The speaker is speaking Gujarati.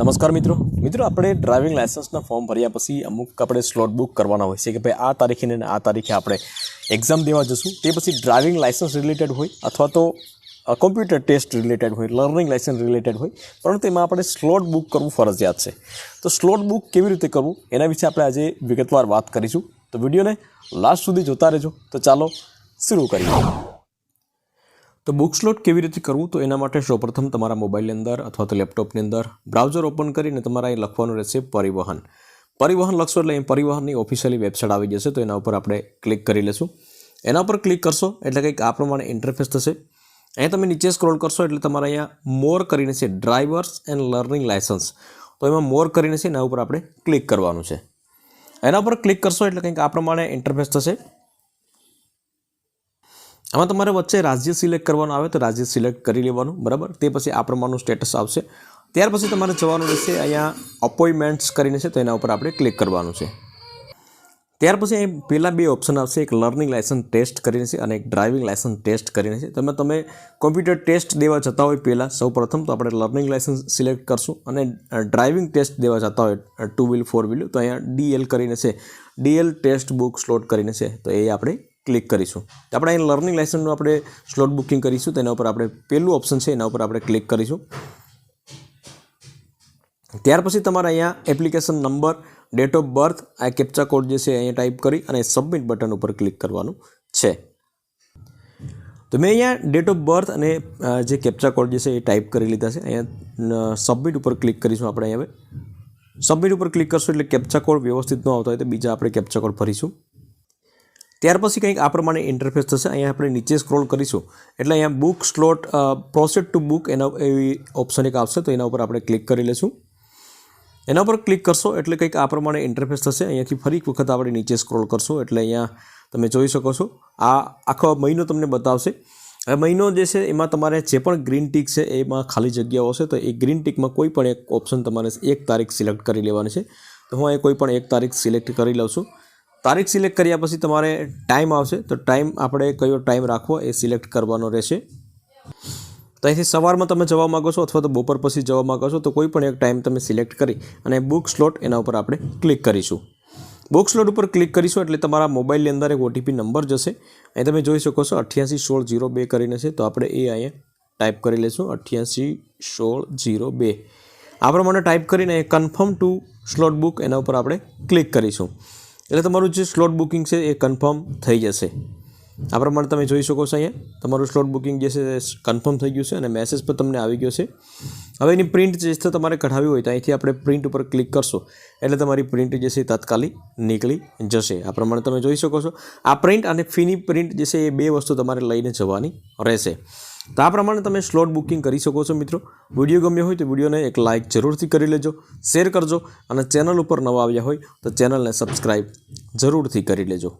નમસ્કાર મિત્રો. મિત્રો, આપણે ડ્રાઇવિંગ લાઇસન્સના ફોર્મ ભર્યા પછી અમુક આપણે સ્લોટ બુક કરવાના હોય છે કે ભાઈ આ તારીખે આ તારીખે આપણે એક્ઝામ દેવા જશું. તે પછી ડ્રાઇવિંગ લાઇસન્સ રિલેટેડ હોય અથવા તો કોમ્પ્યુટર ટેસ્ટ રિલેટેડ હોય લર્નિંગ લાઇસન્સ રિલેટેડ હોય, પરંતુ એમાં આપણે સ્લોટ બુક કરવું ફરજિયાત છે. તો સ્લોટ બુક કેવી રીતે કરવું? એના વિશે આપણે આજે વિગતવાર વાત કરીશું. તો વિડીયોને લાસ્ટ સુધી જોતા રહેજો. તો ચાલો, શરૂ કરીએ. તો બુક સ્લોટ કેવી રીતે કરવું? તો એના માટે સૌપ્રથમ તમારા મોબાઈલની અંદર અથવા તો લેપટોપની અંદર બ્રાઉઝર ઓપન કરીને તમારે અહીં લખવાનું રહેશે પરિવહન. પરિવહન લખશો એટલે અહીં પરિવહનની ઓફિશિયલી વેબસાઇટ આવી જશે, તો એના ઉપર આપણે ક્લિક કરી લેશું. એના ઉપર ક્લિક કરશો એટલે કંઈક આ પ્રમાણે ઇન્ટરફેસ થશે. અહીંયા તમે નીચે સ્ક્રોલ કરશો એટલે તમારે અહીંયા મોર કરીને છે ડ્રાઈવર્સ એન્ડ લર્નિંગ લાયસન્સ તો એમાં મોર કરીને છે એના ઉપર આપણે ક્લિક કરવાનું છે. એના ઉપર ક્લિક કરશો એટલે કંઈક આ પ્રમાણે ઇન્ટરફેસ થશે. આમાં તમારે વચ્ચે રાજ્ય સિલેક્ટ કરવાનું આવે તો રાજ્ય સિલેક્ટ કરી લેવાનું, બરાબર? તે પછી આ પ્રમાણનું સ્ટેટસ આવશે. ત્યાર પછી તમારે જવાનું રહેશે અહીંયા અપોઇન્ટમેન્ટ્સ કરીને છે, તો એના ઉપર આપણે ક્લિક કરવાનું છે. ત્યાર પછી અહીં પહેલાં બે ઓપ્શન આવશે, એક લર્નિંગ લાયસન્સ ટેસ્ટ કરીને છે અને એક ડ્રાઇવિંગ લાયસન્સ ટેસ્ટ કરીને છે. તમે તમે કોમ્પ્યુટર ટેસ્ટ દેવા જતા હોય પહેલાં સૌ પ્રથમ તો આપણે લર્નિંગ લાયસન્સ સિલેક્ટ કરશું અને ડ્રાઇવિંગ ટેસ્ટ દેવા જતા હોય ટુ વ્હીલ ફોર વ્હીલ તો અહીંયા ડીએલ કરીને છે. ડીએલ ટેસ્ટ બુક સ્લોટ કરીને છે, તો એ આપણે ક્લિક કરીશું. આપણે અહીં લર્નિંગ લાયસન્સનું આપણે સ્લોટ બુકિંગ કરીશું. તેના ઉપર આપણે પહેલું ઓપ્શન છે, એના ઉપર આપણે ક્લિક કરીશું. ત્યાર પછી તમારે અહીંયા application number, date of birth, આ કેપ્ચા કોડ જે છે અહીંયા ટાઈપ કરી અને સબમિટ બટન ઉપર ક્લિક કરવાનું છે. તો મેં અહીંયા ડેટ ઓફ બર્થ અને જે કેપ્ચા કોડ જે છે એ ટાઈપ કરી લીધા છે. અહીંયા સબમિટ ઉપર ક્લિક કરીશું આપણે હવે. સબમિટ ઉપર ક્લિક કરશું એટલે કેપ્ચા કોડ વ્યવસ્થિત ન આવતો હોય તો બીજા આપણે કેપ્ચા કોડ ભરીશું. ત્યાર પછી કંઈક આ પ્રમાણે ઇન્ટરફેસ થશે. અહીંયા આપણે નીચે સ્ક્રોલ કરીશું. એટલે અહીંયા book slot proceed to book એના, એવી ઓપ્શન એક આવશે. તો એના ઉપર આપણે ક્લિક કરી લઈશું એના પર ક્લિક કરશો એટલે કંઈક આ પ્રમાણે ઇન્ટરફેસ થશે. અહીંયાથી ફરી એક વખત આપણે નીચે સ્ક્રોલ કરશું. એટલે અહીંયા તમે જોઈ શકો છો. આ આખો મહિનો તમને બતાવશે. હવે મહિનો જે છે એમાં તમારે જે પણ ગ્રીન ટીક છે એમાં ખાલી જગ્યાઓ હશે. તો એ ગ્રીન ટીકમાં કોઈ પણ એક ઓપ્શન તમારે એક તારીખ સિલેક્ટ કરી લેવાની છે. તો હું અહીં કોઈ પણ એક તારીખ સિલેક્ટ કરી લઉં છું. તારીખ સિલેક્ટ કર્યા પછી તમારે ટાઈમ આવશે, તો ટાઈમ આપણે કયો ટાઈમ રાખવો એ સિલેક્ટ કરવાનો રહેશે. તો અહીંથી સવારમાં તમે જવા માગો છો અથવા તો બપોર પછી જવા માગો છો, તો કોઈ પણ એક ટાઈમ તમે સિલેક્ટ કરી અને બુક સ્લોટ એના ઉપર આપણે ક્લિક કરીશું. બુક સ્લોટ ઉપર ક્લિક કરીશું એટલે તમારા મોબાઈલની અંદર એક ઓટીપી નંબર જશે. અહીં તમે જોઈ શકો છો અઠ્યાસી સોળ જીરો બે કરીને છે, તો આપણે એ અહીંયા ટાઈપ કરી લઈશું, અઠ્યાસી સોળ જીરો બે. આ પ્રમાણે ટાઈપ કરીને કન્ફર્મ ટુ સ્લોટ બુક એના ઉપર આપણે ક્લિક કરીશું. એટલે તમારું જે સ્લોટ બુકિંગ છે એ કન્ફર્મ થઈ જશે. આ પ્રમાણે તમે જોઈ શકો છો અહીંયા. તમારું સ્લોટ બુકિંગ જે છે કન્ફર્મ થઈ ગયું છે અને મેસેજ પર તમને આવી ગયો છે. હવે એની પ્રિન્ટ જે છે તમારે કઢાવી હોય તો અહીંથી આપણે પ્રિન્ટ ઉપર ક્લિક કરશો. એટલે તમારી પ્રિન્ટ જે છે એ તાત્કાલિક નીકળી જશે. આ પ્રમાણે તમે જોઈ શકો છો. આ પ્રિન્ટ અને ફીની પ્રિન્ટ જે છે એ બે વસ્તુ તમારે લઈને જવાની રહેશે. તો આ પ્રમાણે તમે સ્લોટ બુકિંગ કરી શકો છો મિત્રો. વીડિયો ગમ્યો હોય તો વિડીયોને એક લાઇક જરૂરથી કરી લેજો શેર કરજો અને ચેનલ ઉપર નવા આવ્યા હોય તો ચેનલને સબસ્ક્રાઈબ જરૂરથી કરી લેજો.